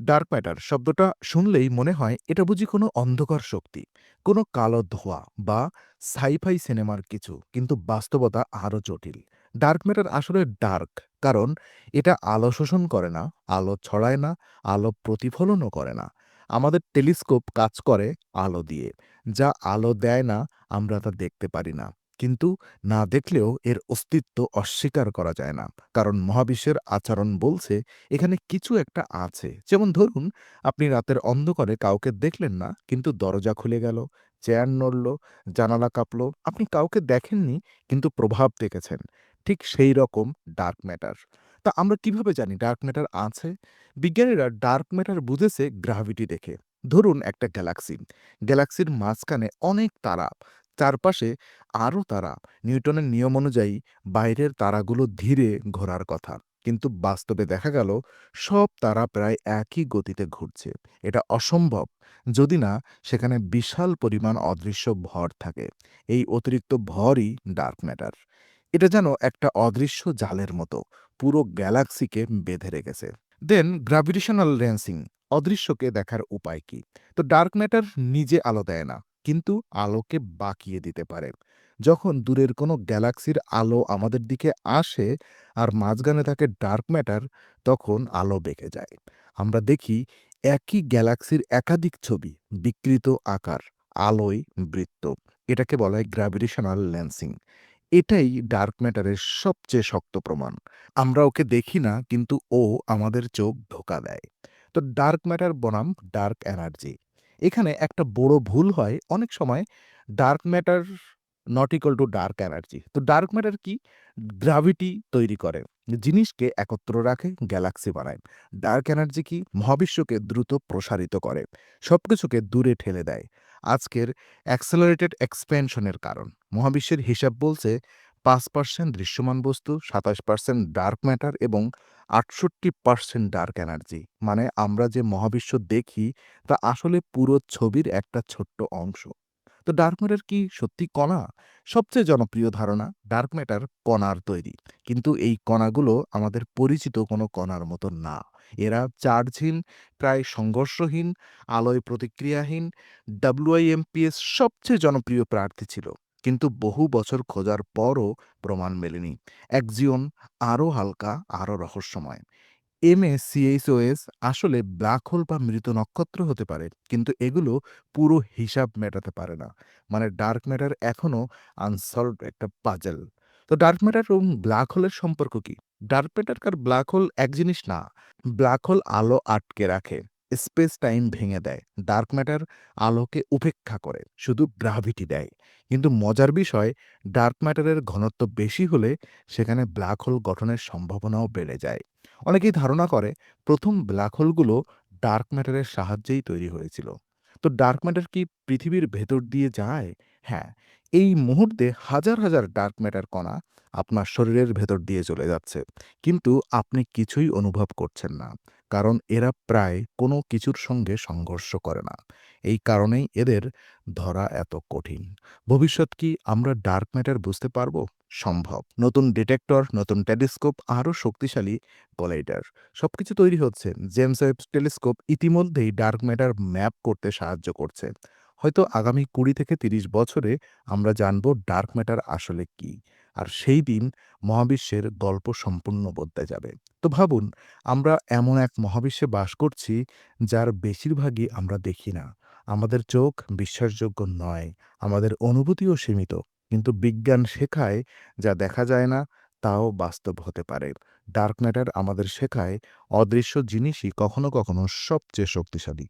Dark matter শব্দটা শুনলেই মনে হয় এটা বুঝি কোনো অন্ধকার শক্তি, কোনো কালো ধোঁয়া বা সাই-ফাই সিনেমার কিছু। কিন্তু বাস্তবতা আরও জটিল। ডার্ক ম্যাটার আসলে ডার্ক কারণ এটা আলো শোষণ করে না, আলো ছড়ায় না, আলো প্রতিফলনও করে না। আমাদের টেলিস্কোপ কাজ করে আলো দিয়ে। যা আলো দেয় না আমরা তা দেখতে পারি না। কিন্তু না দেখলেও এর অস্তিত্ব অস্বীকার করা যায় না। কারণ মহাবিশ্বের আচরণ বলছে এখানে কিছু একটা আছে। যেমন ধরুন আপনি রাতের অন্ধকারে কাউকে দেখলেন না কিন্তু দরজা খুলে গেল, চেয়ার নড়ল, জানালা কাঁপল। আপনি কাউকে দেখেননি কিন্তু প্রভাব দেখেছেন। ঠিক সেই রকম ডার্ক ম্যাটার। তা আমরা কীভাবে জানি ডার্ক ম্যাটার আছে? বিজ্ঞানীরা ডার্ক ম্যাটার বুঝেছে গ্র্যাভিটি দেখে। ধরুন একটা গ্যালাক্সি। গ্যালাক্সির মাঝখানে অনেক তারা, চারপাশে আরও তারা। নিউটনের নিয়ম অনুযায়ী বাইরের তারাগুলো ধীরে ঘোরার কথা। কিন্তু বাস্তবে দেখা গেল, সব তারা প্রায় একই গতিতে ঘুরছে। এটা অসম্ভব, যদি না সেখানে বিশাল পরিমাণ অদৃশ্য ভর থাকে। এই অতিরিক্ত ভরই ডার্ক ম্যাটার। এটা যেন একটা অদৃশ্য জালের মতো, পুরো গ্যালাক্সিকে বেঁধে রেখেছে। দেন গ্র্যাভিটেশনাল লেন্সিং অদৃশ্যকে দেখার উপায় কি? তো ডার্ক ম্যাটার নিজে আলো দেয় না কিন্তু আলোকে বাঁকিয়ে দিতে পারে। যখন দূরের কোনো গ্যালাক্সির আলো আমাদের দিকে আসে আর মাঝখানে থাকে ডার্ক ম্যাটার তখন আলো বেঁকে যায়। আমরা দেখি একই গ্যালাক্সির একাধিক ছবি, বিকৃত আকার, আলোয় বৃত্ত। এটাকে বলা হয় গ্র্যাভিটেশনাল লেন্সিং। এটাই ডার্ক ম্যাটারের সবচেয়ে শক্ত প্রমাণ। আমরা ওকে দেখি না কিন্তু ও আমাদের চোখ ধোকা দেয়। তো ডার্ক ম্যাটার বনাম ডার্ক এনার্জি। এখানে একটা বড় ভুল হয় অনেক সময় dark matter not equal to dark energy. তো ডার্ক ম্যাটার কি? গ্র্যাভিটি তৈরি করে। জিনিসকে একত্র রাখে, গ্যালাক্সি বানায়। ডার্ক এনার্জি কি? মহাবিশ্বকে দ্রুত প্রসারিত করে। সবকিছুকে দূরে ঠেলে দেয়। আজকের অ্যাক্সেলারেটেড এক্সপেনশনের কারণ। মহাবিশ্বের হিসাব বলছে ৫% দৃশ্যমান বস্তু, ২৭% ডার্ক ম্যাটার এবং ৬৮% ডার্ক এনার্জি। মানে আমরা যে মহাবিশ্ব দেখি তা আসলে পুরো ছবির একটা ছোট্ট অংশ। তো ডার্ক ম্যাটার কি সত্যি কণা? সবচেয়ে জনপ্রিয় ধারণা ডার্ক ম্যাটার কণার তৈরি। কিন্তু এই কণাগুলো আমাদের পরিচিত কোনো কণার মতো না। এরা চার্জহীন, প্রায় সংঘর্ষহীন, আলোয় প্রতিক্রিয়াহীন। WIMPs সবচেয়ে জনপ্রিয় প্রার্থী ছিল। কিন্তু বহু বছর খোঁজার পরও প্রমাণ মেলেনি। একজিয়ন আরও হালকা, আরও রহস্যময়। MACHOS আসলে ব্ল্যাক হোল বা মৃত নক্ষত্র হতে পারে। কিন্তু এগুলো পুরো হিসাব মেটাতে পারে না। মানে ডার্ক ম্যাটার এখনও আনসলভড একটা পাজেল তো ডার্ক ম্যাটার এবং ব্ল্যাক হোলের সম্পর্ক কি? ডার্ক ম্যাটার কার ব্ল্যাক হোল এক জিনিস না। ব্ল্যাক হোল আলো আটকে রাখে, স্পেস টাইম ভেঙে দেয়। ডার্ক ম্যাটার আলোকে উপেক্ষা করে, শুধু গ্রাভিটি দেয়। কিন্তু মজার বিষয় ডার্ক ম্যাটারের ঘনত্ব বেশি হলে সেখানে ব্ল্যাক হোল গঠনের সম্ভাবনাও বেড়ে যায়। অনেকেই ধারণা করে প্রথম ব্ল্যাক হোলগুলো ডার্ক ম্যাটারের সাহায্যেই তৈরি হয়েছিল। তো ডার্ক ম্যাটার কি পৃথিবীর ভেতর দিয়ে যায়? হ্যাঁ, এই মুহূর্তে হাজার, হাজার ডার্ক ম্যাটার কণা আপনার শরীরের ভেতর দিয়ে চলে যাচ্ছে। কিন্তু আপনি কিছুই অনুভব করছেন না। কারণ এরা প্রায় কোনো কিছুর সঙ্গে সংঘর্ষ করে না। এই কারণেই এদের ধরা এত কঠিন। ভবিষ্যৎ কি আমরা ডার্ক ম্যাটার বুঝতে পারব? সম্ভব। নতুন ডিটেক্টর, নতুন টেলিস্কোপ, আরও শক্তিশালী কলাইডার সবকিছু তৈরি হচ্ছে। জেমস ওয়েব টেলিস্কোপ ইতিমধ্যেই ডার্ক ম্যাটার ম্যাপ করতে সাহায্য করছে। হয়তো আগামী ২০ থেকে ৩০ বছরে আমরা জানব ডার্ক ম্যাটার আসলে কী। আর সেই দিন মহাবিশ্বের গল্প সম্পূর্ণ বদলে যাবে। তো ভাবুন আমরা এমন এক মহাবিশ্বে বাস করছি যার বেশিরভাগই আমরা দেখি না। আমাদের চোখ বিশ্বাসযোগ্য নয়। আমাদের অনুভূতিও সীমিত। কিন্তু বিজ্ঞান শেখায় যা দেখা যায় না তাও বাস্তব হতে পারে। ডার্ক ম্যাটার আমাদের শেখায় অদৃশ্য জিনিসই কখনো, কখনো সবচেয়ে শক্তিশালী।